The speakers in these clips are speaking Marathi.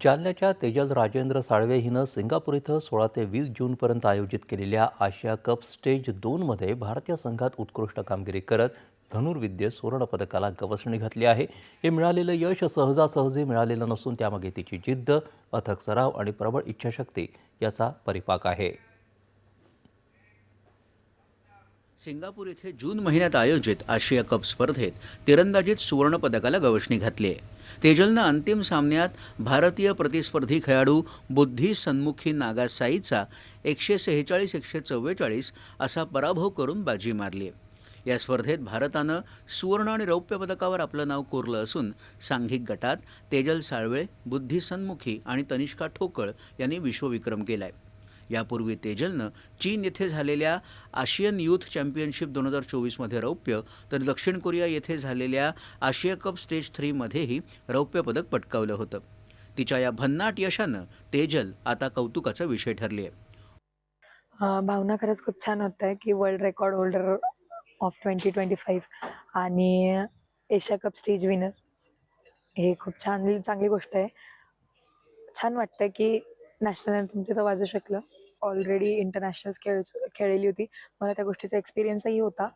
जालन्याच्या तेजल राजेंद्र साळवे हिनं सिंगापूर इथं सोळा ते वीस जूनपर्यंत आयोजित केलेल्या आशिया कप स्टेज दोनमध्ये भारतीय संघात उत्कृष्ट कामगिरी करत धनुर्विद्येत सुवर्णपदकाला गवसणी घातली आहे. हे मिळालेलं यश सहजासहजी मिळालेलं नसून त्यामागे तिची जिद्द अथक सराव आणि प्रबळ इच्छाशक्ती याचा परिपाक आहे. सिंगापूर येथे जून महिन्यात आयोजित आशिया कप स्पर्धेत तिरंदाजीत सुवर्णपदकाला गवसणी घातली आहे. तेजलनं अंतिम सामन्यात भारतीय प्रतिस्पर्धी खेळाडू बुद्धी सन्मुखी नागासाईचा एकशे सेहेचाळीस एकशे चव्वेचाळीस असा पराभव करून बाजी मारली आहे. या स्पर्धेत भारतानं सुवर्ण आणि रौप्य पदकावर आपलं नाव कोरलं असून सांघिक गटात तेजल साळवे बुद्धी सन्मुखी आणि तनिष्का ठोकळ यांनी विश्वविक्रम केला आहे यापूर्वी तेजलनं चीन येथे झालेल्या आशियन यूथ चॅम्पियनशिप दोन हजार चोवीसमध्ये रौप्य तर दक्षिण कोरिया येथे झालेल्या आशिया कप स्टेज थ्रीमध्येही रौप्य पदक पटकावलं होतं. तिच्या या भन्नाट यशानं तेजल आता कौतुकाचा विषय ठरली आहे भावना खरंच खूप छान होत आहे की world record holder of twenty twenty five आणि एशिया कप स्टेज विनर हे खूप छान चांगली गोष्ट आहे. छान वाटतं की नॅशनल अँथम तिथं वाजू शकलं. ऑलरेडी इंटरनॅशनल्स खेळ खेळलेली होती. मला त्या गोष्टीचा एक्सपिरियन्सही होता.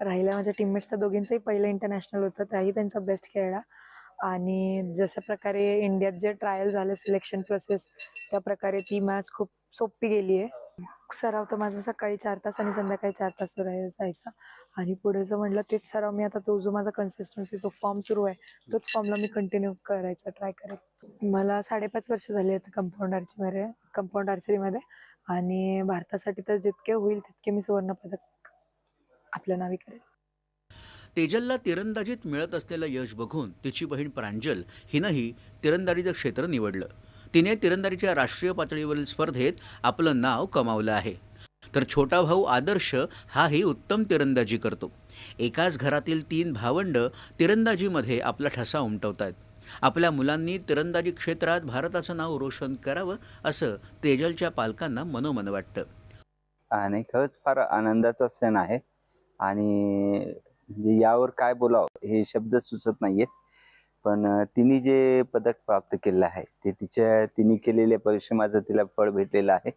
राहिल्या माझ्या टीममेट्सच्या दोघींचंही पहिलं इंटरनॅशनल होतं. त्याही त्यांचा बेस्ट खेळला. आणि जशा प्रकारे इंडियात जे ट्रायल झालं सिलेक्शन प्रोसेस त्या प्रकारे ती मॅच खूप सोपी गेली आहे सराव तर माझा सकाळी चार तास आणि संध्याकाळी चार तास जायचा. आणि पुढे जर म्हटलं तेच सराव मी आता तो जो माझा कन्सिस्टन्सी तो फॉर्म सुरू आहे तोच फॉर्मला मी कंटिन्यू करायचा ट्राय करेन. मला साडेपाच वर्ष झाली आहेत कंपाऊंड आर्चरीमध्ये कंपाऊंड आर्चरीमध्ये आणि भारतासाठी तर जितके होईल तितके मी सुवर्णपदक आपल्या नावी करेल तेजलला तिरंदाजीत मिळत असलेलं यश बघून तिची बहीण प्रांजल हिनंही तिरंदाजीचं क्षेत्र निवडलं. तिने तिरंदाजीच्या राष्ट्रीय पातळीवरील स्पर्धेत आपलं नाव कमावलं आहे. तर छोटा भाऊ आदर्श हाही उत्तम तिरंदाजी करतो. एकाच घरातील तीन भावंड तिरंदाजीमध्ये आपला ठसा उमटवत आहेत आपल्या मुलांनी तिरंदाजी क्षेत्रात भारताचं नाव रोशन करावं असं तेजलच्या पालकांना मनोमन वाटतं. आणि खरंच फार आनंदाचा सण आहे. आणि यावर काय बोलावं हे शब्द सुचत नाहीयेत. पण तिने जे पदक प्राप्त केलेलं आहे ते तिच्या तिने केलेल्या परिश्रमाचं तिला फळ भेटलेलं आहे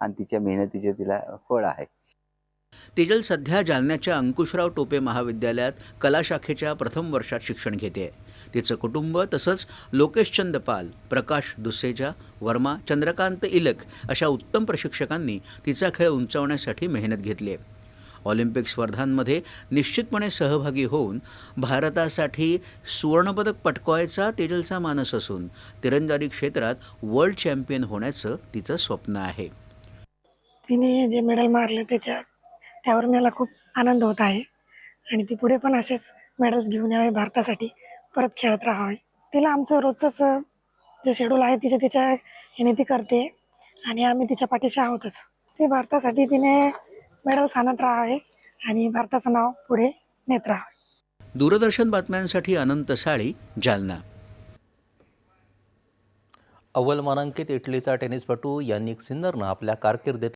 आणि तिच्या मेहनतीचे तिला फळ आहे. तेजल सध्या जालन्याच्या अंकुशराव टोपे महाविद्यालयात कला शाखेच्या प्रथम वर्षात शिक्षण घेते. तिचं कुटुंब तसंच लोकेशचंद पाल प्रकाश दुसेजा वर्मा चंद्रकांत इलक अशा उत्तम प्रशिक्षकांनी तिचा खेळ उंचावण्यासाठी मेहनत घेतली आहे. ऑलिम्पिक स्पर्धांमध्ये निश्चितपणे सहभागी होऊन भारतासाठी सुवर्णपदक पटकवायचा तेजलचा मानस असून तिरंदाजी क्षेत्रात वर्ल्ड चॅम्पियन होण्याचं तिचं स्वप्न आहे. तिने जे मेडल मारले त्याच्या त्यावर मला खूप आनंद होत आहे. आणि ती पुढे पण असेच मेडल्स घेऊन यावे भारतासाठी परत खेळत राहावे. तिला आमचं रोजचंच जे शेड्यूल आहे तिच्या तिच्या ह्याने ती करते. आणि आम्ही तिच्या पाठीशी आहोतच. ती भारतासाठी तिने मेडल्स आणत राहावे आणि भारताचं नाव पुढे नेत राहावे दूरदर्शन बातम्यांसाठी अनंत साळी जालना. अव्वल मानांकित इटलीचा टेनिसपटू यानिक सिन्नरनं आपल्या कारकिर्दीत